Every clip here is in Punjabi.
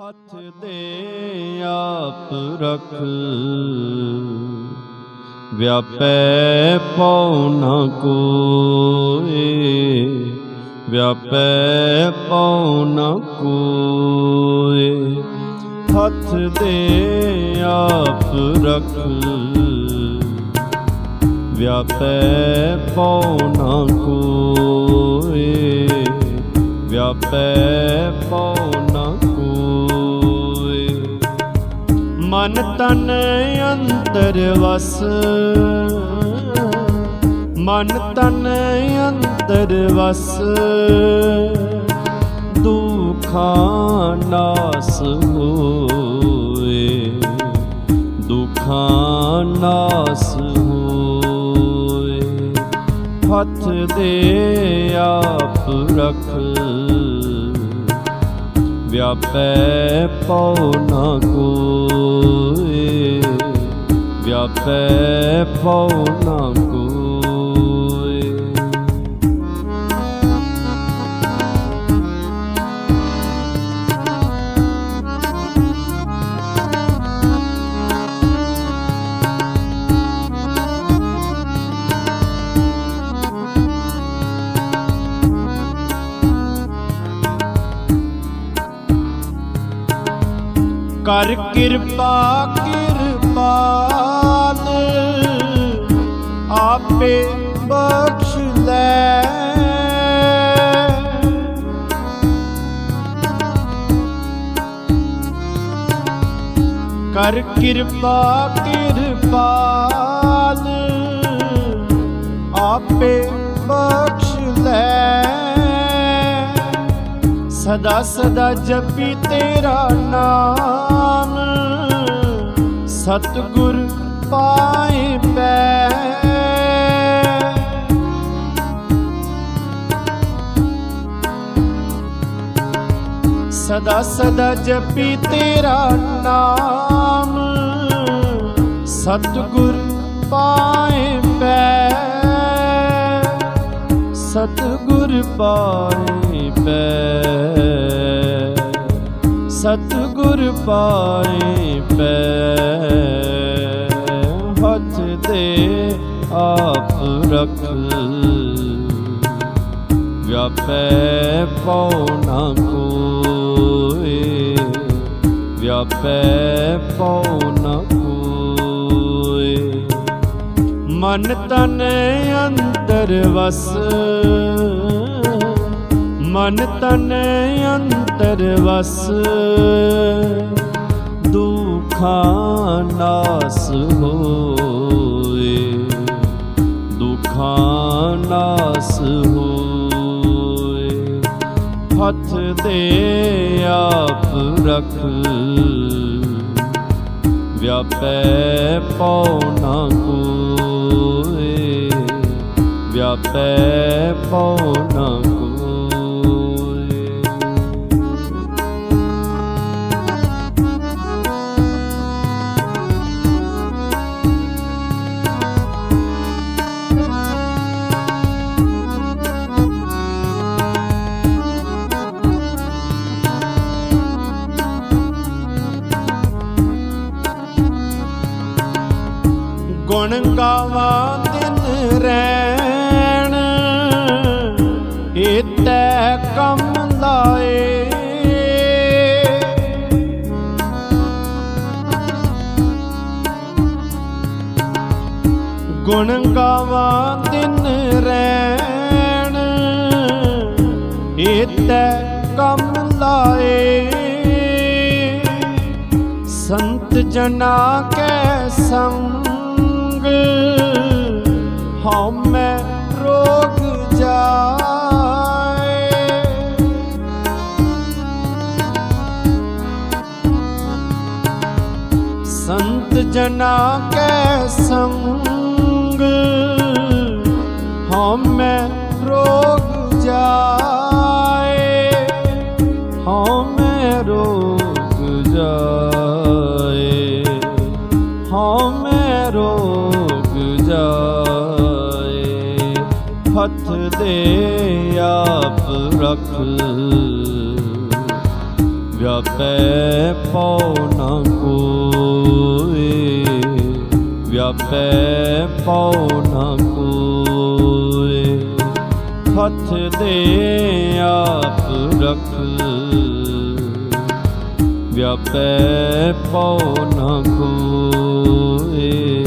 ਹੱਥ ਦੇ ਆਪ ਰਖ। ਵਿਆਪੈ ਪਉ ਨ ਕੋਏ। ਵਿਆਪੈ ਪਉ ਨ ਕੋਏ। ਹੱਥ ਦੇ ਆਪ ਰਖ। ਵਿਆਪੈ ਪਉ ਨ ਕੋਏ। ਵਿਆਪੈ ਪਉ ਮਨ ਤਨ ਅੰਤਰ ਵਸ। ਮਨ ਤਨ ਅੰਤਰ ਵਸ। ਦੁਖਾਂ ਨਾਸ ਹੋਏ। ਦੁਖਾਂ ਨਾਸ ਹੋਏ। ਹੱਥ ਦੇ ਆਪ ਰਖ ਵਿਆਪੈ ਪਉ ਨ ਕੋਏ। ਵਿਆਪੈ ਪਉ ਨ ਕੋਏ ਕਿਰਪਾ ਕਿਰਪਾਨ ਆਪੇ ਬਖਸ਼ ਲੈ। ਕਰ ਕਿਰਪਾ ਕਿਰਪਾਲ ਆਪੇ ਬਖਸ਼ ਲੈ। ਸਦਾ ਸਦਾ ਜਪੀ ਤੇਰਾ ਨਾਮ। ਸਤਿਗੁਰ ਪਾਏ ਪੈ। ਸਦਾ ਸਦਾ ਜਪੀ ਤੇਰਾ ਨਾਮ। ਸਤਿਗੁਰ ਪਾਏ ਪੈ। ਸਤਿਗੁਰ ਪਾਏ ਪੈ। ਸਤਿਗੁਰ ਪਾਏ ਪੈ। ਹੱਥ ਦੇ ਆਪ ਰਖ ਵਿਆਪੈ ਪਉ ਨ ਕੋਏ। ਵਿਆਪੈ ਪਉ ਨ ਕੋਏ। ਮਨ ਤਨ ਅੰਤਰ ਵਸ। ਮਨ ਤਨ ਅੰਤਰ ਵਸ। ਦੁਖਾਂ ਨਾਸ ਹੋਏ। ਦੁਖਾਂ ਨਾਸ ਹੋਏ। ਹੱਥ ਦੇ ਆਪ ਰਖ। ਵਿਆਪੈ ਪਉ ਨ ਕੋਏ ਵਿਆਪੈ ਪਉ ਨਾ ਕੋਏ ਗੁਣ ਗਾਵਾਂ ਦਿਨ ਰੈਣ ਏਤੈ ਕੰਮ ਲਾਏ। ਗੁਣ ਗਾਵਾਂ ਦਿਨ ਰੈਣ, ਏਤੈ ਕੰਮ ਲਾਏ। ਸੰਤ ਜਨਾ ਕੈ ਸੰਗ ਹਉ ਮੈਂ ਹਉ ਮੈਂ ਰੋਗ ਜਾਏ ਹਉ ਮੈਂ ਰੋਗ ਜਾਏ। ਹੱਥ ਦੇ ਆਪ ਰਖ, ਵਿਆਪੈ ਪਉ ਨ ਕੋਏ, ਵਿਆਪੈ ਪਉ ਨ ਕੋਏ। ਹੱਥ ਦੇ ਆਪ ਰਖ ਵਿਆਪੈ ਪਉ ਨ ਕੋਏ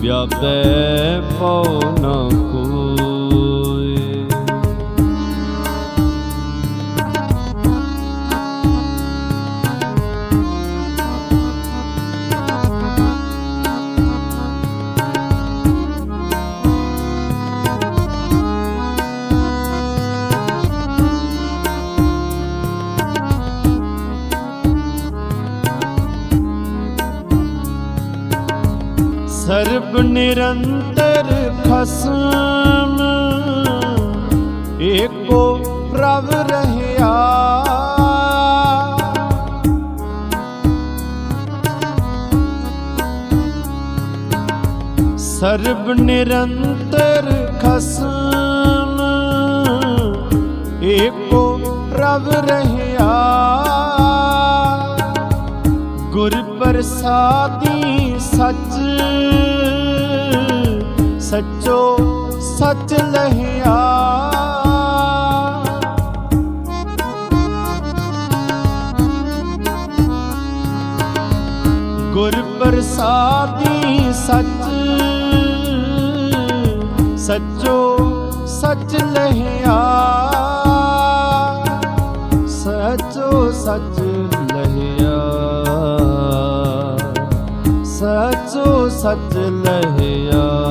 ਵਿਆਪੈ ਪਉ ਨ ਕੋਏ ਖਸਮ ਏਕੋ ਪ੍ਰਭ ਰਹਿਆ। ਸਰਬ ਨਿਰੰਤਰ ਖਸਮ ਏਕੋ ਪ੍ਰਭ ਰਹਿਆ। ਗੁਰ ਪ੍ਰਸਾਦੀ ਸੱਚ ਸੱਚੋ ਸੱਚ ਲਹਿਆ। ਗੁਰ ਪ੍ਰਸਾਦੀ ਸਚ, ਸਚੋ ਸਚ ਲਹਿਆ। ਸਚੋ ਸਚ ਲਹਿਆ। ਸਚੋ ਸਚ ਲਹਿਆ।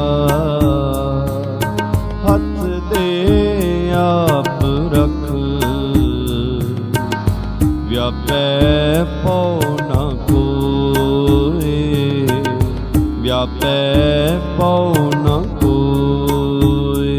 ਪਉ ਨ ਕੋਏ ਵਿਆਪੈ ਪਉ ਨ ਕੋਏ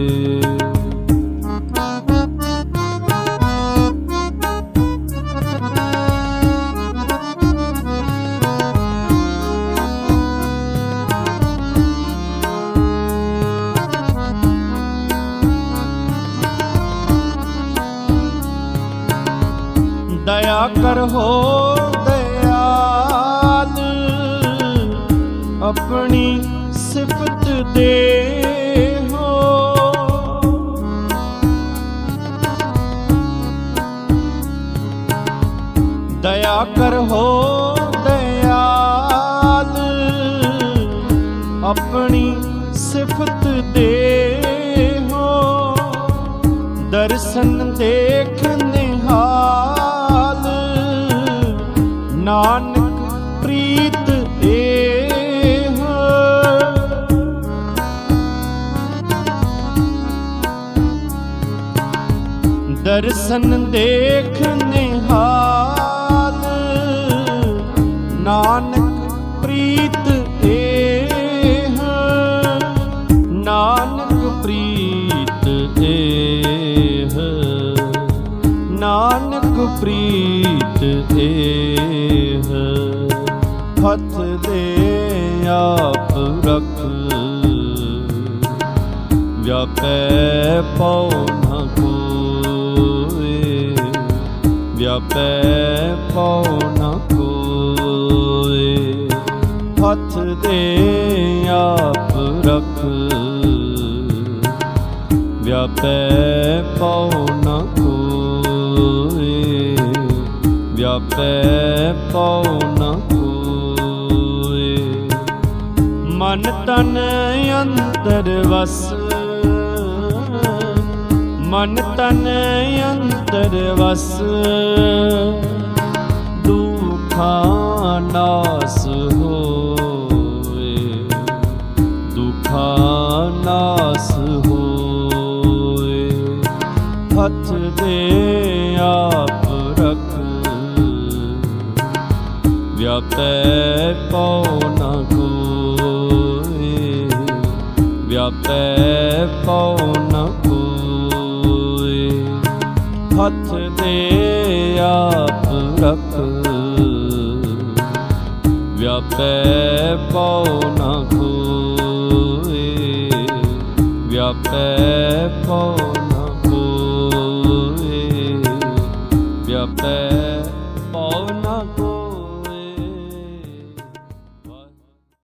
ਦਇਆ ਕਰ ਹੋ ਆਪਣੀ ਸਿਫਤ ਦੇ ਹੋ। ਦਇਆ ਕਰ ਹੋ ਦਇਆਲ, ਆਪਣੀ ਸਿਫਤ ਦੇ ਹੋ। ਦਰਸ਼ਨ ਦੇਖ ਨਿਹਾਲ, ਨਾਨਕ ਪ੍ਰੀਤ ਦਰਸ਼ਨ ਦੇਖ ਨਿਹਾਲ ਨਾਨਕ ਪ੍ਰੀਤ ਏਹ ਨਾਨਕ ਪ੍ਰੀਤ ਏਹ ਨਾਨਕ ਪ੍ਰੀਤ ਏਹ ਹੱਥ ਦੇ ਆਪ ਰਖ। ਵਿਆਪੈ ਪਉ ਵਿਆਪੈ ਪਉ ਨ ਕੋਏ ਹੱਥ ਦੇ ਆਪ ਰਖ। ਵਿਆਪੈ ਪਉ ਨ ਕੋਏ ਵਿਆਪੈ ਪਉ ਨ ਕੋਏ ਮਨ ਤਨ ਅੰਤਰ ਵਸ। ਮਨ ਤਨ ਅੰਤਰ ਵਸ ਦੁਖਾਂ ਨਾਸ ਹੋਏ। ਦੁਖਾਂ ਨਾਸ ਹੋਏ। ਹੱਥ ਦੇ ਆਪ ਰਖ, ਵਿਆਪੈ ਪਉ ਨ ਕੋਏ। ਵਿਆਪੈ ਪਉ ਆਪ ਰਖ ਵਿਆਪੈ ਪਉ ਨ ਕੋਏ ਵਿਆਪੈ ਪਉ